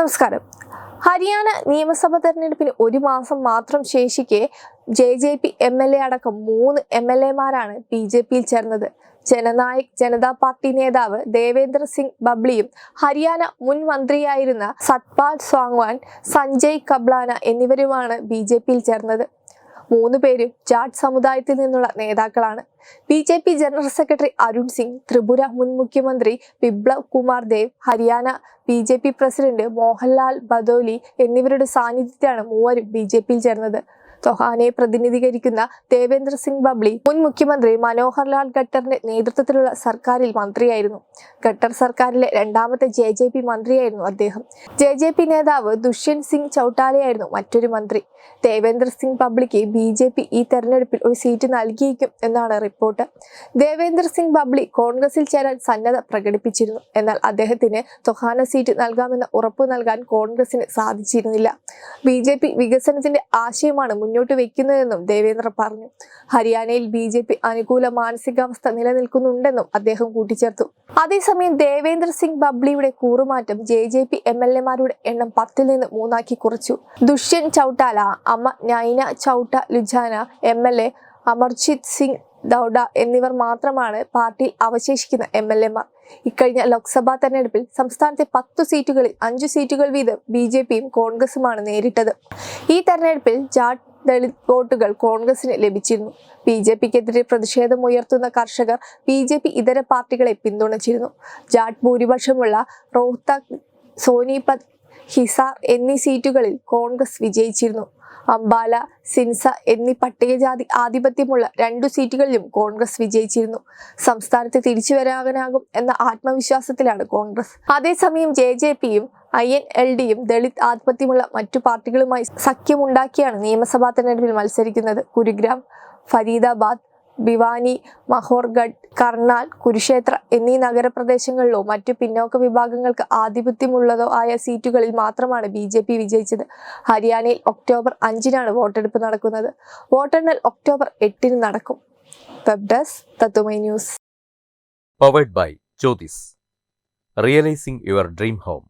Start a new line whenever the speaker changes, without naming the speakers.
നമസ്കാരം. ഹരിയാന നിയമസഭ തെരഞ്ഞെടുപ്പിന് ഒരു മാസം മാത്രം ശേഷിക്കെ J J P M L A അടക്കം മൂന്ന് എം എൽ എമാരാണ് ബി ജെ പിയിൽ ചേർന്നത്. ജനനായക് ജനതാ പാർട്ടി നേതാവ് ദേവേന്ദ്ര സിംഗ് ബബ്ലിയും ഹരിയാന മുൻ മന്ത്രിയായിരുന്ന സത്പാൽ സ്വാങ്വാൻ സഞ്ജയ് കബ്ലാന എന്നിവരുമാണ് ബി ജെ പിയിൽ ചേർന്നത്. മൂന്ന് പേരും ജാട്ട് സമുദായത്തിൽ നിന്നുള്ള നേതാക്കളാണ്. B J P general secretary Arun Singh Tripura മുൻ മുഖ്യമന്ത്രി Biplab Kumar Dev Haryana B J P president Mohanlal Badoli എന്നിവരുടെ സാന്നിധ്യത്തിലാണ് മൂവരും ബി ജെ പിയിൽ ചേർന്നത്. തൊഹാനെ പ്രതിനിധീകരിക്കുന്ന ദേവേന്ദ്ര സിംഗ് ബബ്ലി മുൻ മുഖ്യമന്ത്രി മനോഹർ ലാൽ ഖട്ടറിന്റെ നേതൃത്വത്തിലുള്ള സർക്കാരിൽ മന്ത്രിയായിരുന്നു. ഖട്ടർ സർക്കാരിലെ രണ്ടാമത്തെ ജെ ജെ പി മന്ത്രിയായിരുന്നു അദ്ദേഹം. ജെ ജെ പി നേതാവ് ദുഷ്യന്ത് സിംഗ് ചൌട്ടാലയായിരുന്നു മറ്റൊരു മന്ത്രി. ദേവേന്ദ്ര സിംഗ് ബബ്ലിക്ക് ബി ജെ പി ഈ തെരഞ്ഞെടുപ്പിൽ ഒരു സീറ്റ് നൽകിയേക്കും എന്നാണ് റിപ്പോർട്ട്. ദേവേന്ദ്ര സിംഗ് ബബ്ലി കോൺഗ്രസിൽ ചേരാൻ സന്നദ്ധ പ്രകടിപ്പിച്ചിരുന്നു. എന്നാൽ അദ്ദേഹത്തിന് തൊഹാന സീറ്റ് നൽകാമെന്ന ഉറപ്പ് നൽകാൻ കോൺഗ്രസിന് സാധിച്ചിരുന്നില്ല. ബി ജെ പി വികസനത്തിന്റെ ആശയമാണ് മുന്നോട്ട് വെക്കുന്നതെന്നും ദേവേന്ദ്ര പറഞ്ഞു. ഹരിയാനയിൽ ബി ജെ പി അനുകൂല മാനസികാവസ്ഥ നിലനിൽക്കുന്നുണ്ടെന്നും അദ്ദേഹം കൂട്ടിച്ചേർത്തു. അതേസമയം ദേവേന്ദ്ര സിംഗ് ബബ്ലിയുടെ കൂറുമാറ്റം J J P M L എമാരുടെ എണ്ണം പത്തിൽ നിന്ന് മൂന്നാക്കി കുറച്ചു. ദുഷ്യൻ ചൌട്ടാല അമ്മ Naina ചൌട്ട ലുജാന M L A Amarjit Singh ദൗഡ എന്നിവർ മാത്രമാണ് പാർട്ടിയിൽ അവശേഷിക്കുന്ന എം എൽ എമാർ. ഇക്കഴിഞ്ഞ ലോക്സഭാ തെരഞ്ഞെടുപ്പിൽ സംസ്ഥാനത്തെ പത്തു സീറ്റുകളിൽ അഞ്ചു സീറ്റുകൾ വീതം ബി ജെ പിയും കോൺഗ്രസുമാണ് നേരിട്ടത്. ഈ തെരഞ്ഞെടുപ്പിൽ ജാട്ട് ദളിത് വോട്ടുകൾ കോൺഗ്രസിന് ലഭിച്ചിരുന്നു. ബി ജെ പിക്കെതിരെ പ്രതിഷേധമുയർത്തുന്ന കർഷകർ ബി ജെ പി ഇതര പാർട്ടികളെ പിന്തുണച്ചിരുന്നു. ജാട്ട് ഭൂരിപക്ഷമുള്ള റോഹ്തക് സോനിപത് ഹിസാർ എന്നീ സീറ്റുകളിൽ കോൺഗ്രസ് വിജയിച്ചിരുന്നു. അംബാല സിൻസ എന്നീ പട്ടികജാതി ആധിപത്യമുള്ള രണ്ടു സീറ്റുകളിലും കോൺഗ്രസ് വിജയിച്ചിരുന്നു. സംസ്ഥാനത്ത് തിരിച്ചു വരാനാകും എന്ന ആത്മവിശ്വാസത്തിലാണ് കോൺഗ്രസ്. അതേസമയം ജെ ജെ പിയും ഐ എൻ എൽ ഡിയും ദളിത് ആധിപത്യമുള്ള മറ്റു പാർട്ടികളുമായി സഖ്യമുണ്ടാക്കിയാണ് നിയമസഭാ തെരഞ്ഞെടുപ്പിൽ മത്സരിക്കുന്നത്. ഗുരുഗ്രാം ഫരീദാബാദ് ഭിവാനി മഹോർഗഡ് കർണാൽ കുരുക്ഷേത്ര എന്നീ നഗരപ്രദേശങ്ങളിലോ മറ്റു പിന്നോക്ക വിഭാഗങ്ങൾക്ക് ആധിപത്യമുള്ളതോ ആയ സീറ്റുകളിൽ മാത്രമാണ് ബി ജെ പി വിജയിച്ചത്. ഹരിയാനയിൽ ഒക്ടോബർ അഞ്ചിനാണ് വോട്ടെടുപ്പ് നടക്കുന്നത്. വോട്ടെണ്ണൽ ഒക്ടോബർ എട്ടിന് നടക്കും. Web desk Tatwamayi news.
Powered by Jyothis realising your dream home.